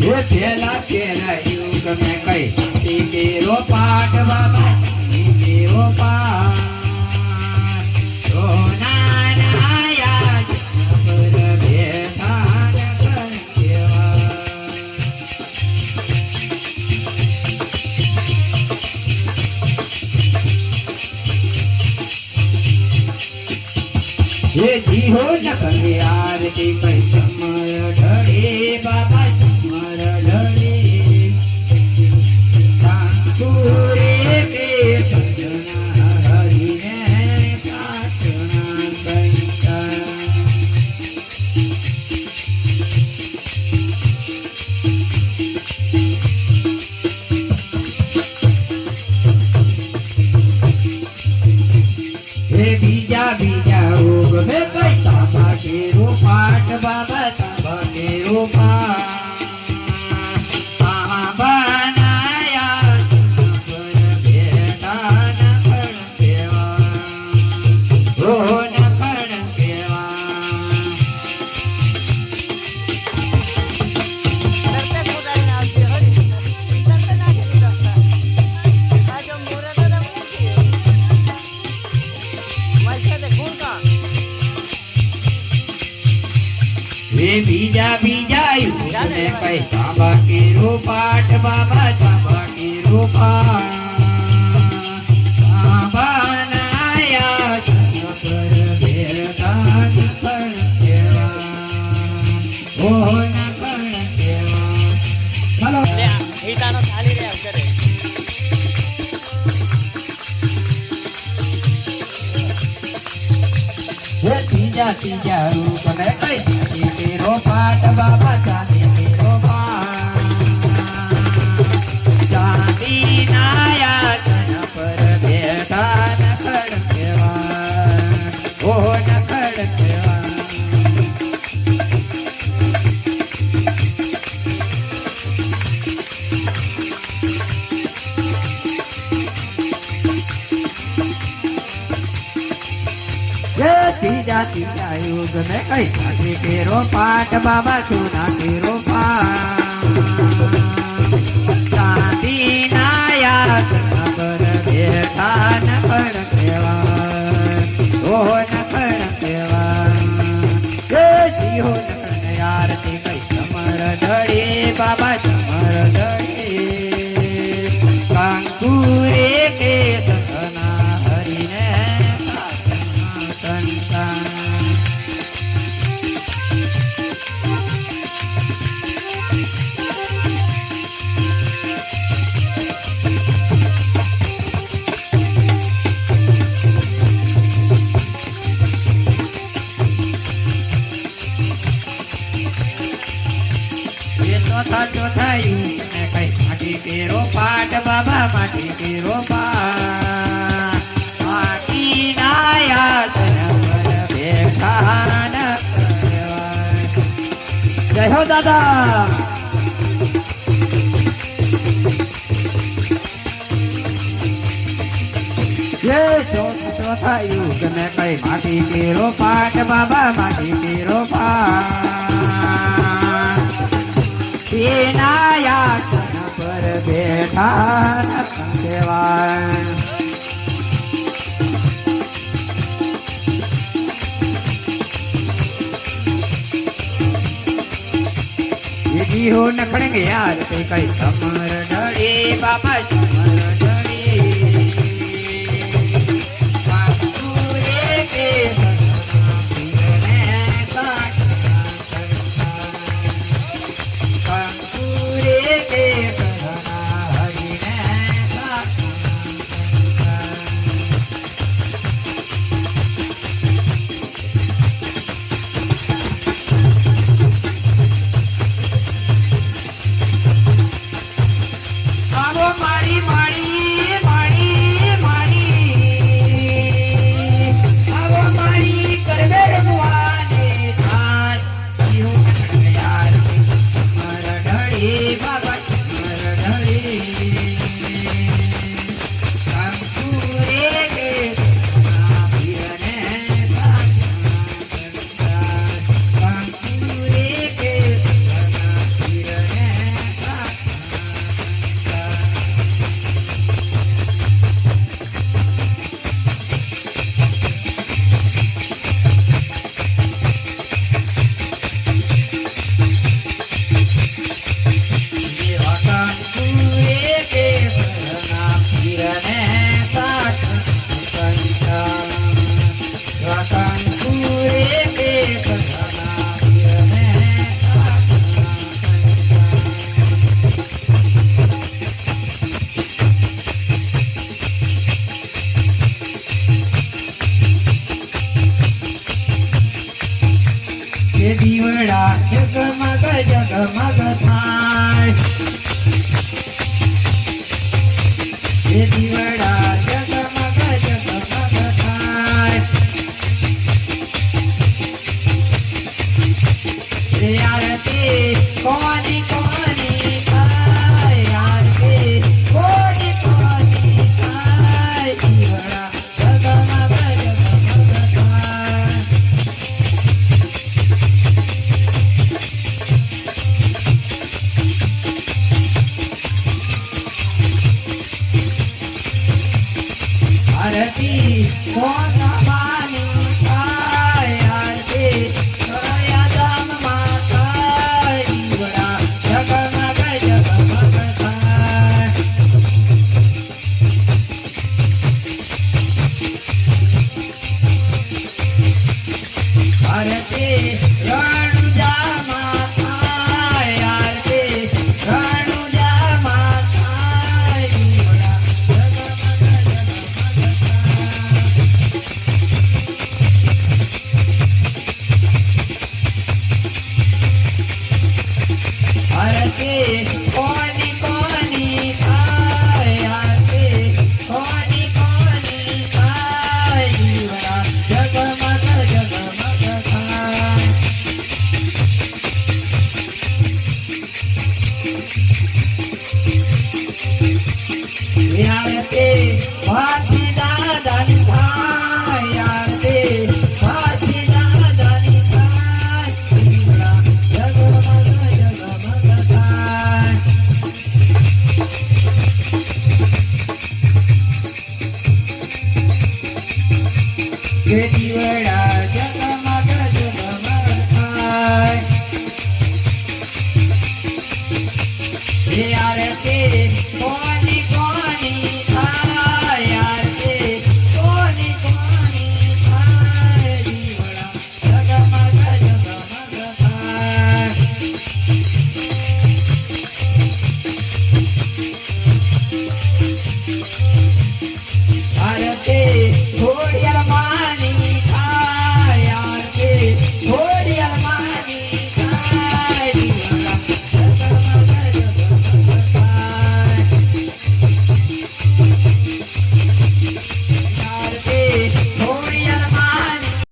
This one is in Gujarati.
એ પેલા કેરા યુગ મેં કઈ એ મેરો પાઠ બાબા એ મેરો પાઠ સોના નાયા જબર જીહો ન આરતી કઈ સમય તાબા કેરો પાઠ બાબા તાબા કેરો પાઠ બનાયા પર બેટા ન કણ કેવા ઓ ન કણ કેવા ચાલો ગીતાનો ચાલી રહ્યા કરે હે ત્રીજા ત્રીજા રૂપ ને કઈ ચાંદી પાઠ બાબા પાટ બાબા સોના કેરો પાટ ચાંદી નાયા તન પર બેઠા કેવા ઓ નખડ કેવા જીહો નખડ ને કઈ સમર ઢળી બાબા કેરો પાટ બાબા માટે કેરો પાટ પાટી નાયા જય હો દાદા. ચોથા યુગ ને કઈ માટી કેરો પાટ બાબા બેઠા દેવા જીહો નખણ ગયા કઈ કમર ડળે બાબા સમર Mother. આરતી que libera